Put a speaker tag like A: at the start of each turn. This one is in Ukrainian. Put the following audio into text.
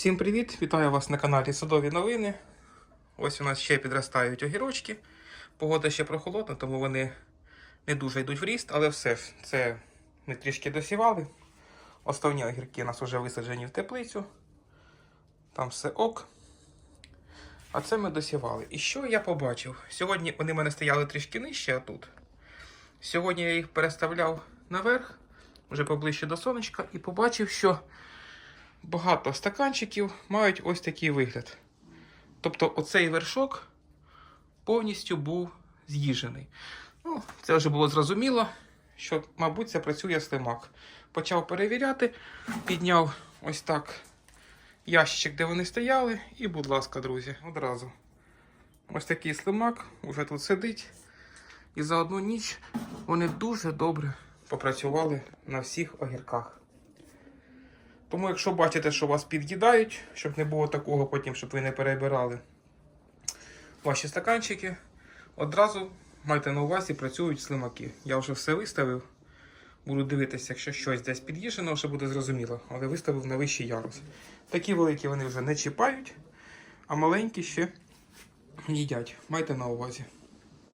A: Всім привіт! Вітаю вас на каналі Садові новини. Ось у нас ще підростають огірочки. Погода ще прохолодна, тому вони не дуже йдуть в ріст, але все ж це ми трішки досівали. Основні огірки у нас вже висаджені в теплицю. Там все ок. А це ми досівали. І що я побачив? Сьогодні вони в мене стояли трішки нижче, а тут. Сьогодні я їх переставляв наверх, вже поближче до сонечка, і побачив, що багато стаканчиків мають ось такий вигляд. Тобто оцей вершок повністю був з'їжений. Ну, це вже було зрозуміло, що, мабуть, це працює слимак. Почав перевіряти, підняв ось так ящик, де вони стояли, і, будь ласка, друзі, одразу. Ось такий слимак уже тут сидить. І за одну ніч вони дуже добре попрацювали на всіх огірках. Тому, якщо бачите, що вас під'їдають, щоб не було такого потім, щоб ви не перебирали ваші стаканчики, одразу майте на увазі, працюють слимаки. Я вже все виставив. Буду дивитися, якщо щось десь під'їжджено, вже буде зрозуміло, але виставив на вищий ярус. Такі великі вони вже не чіпають, а маленькі ще їдять. Майте на увазі.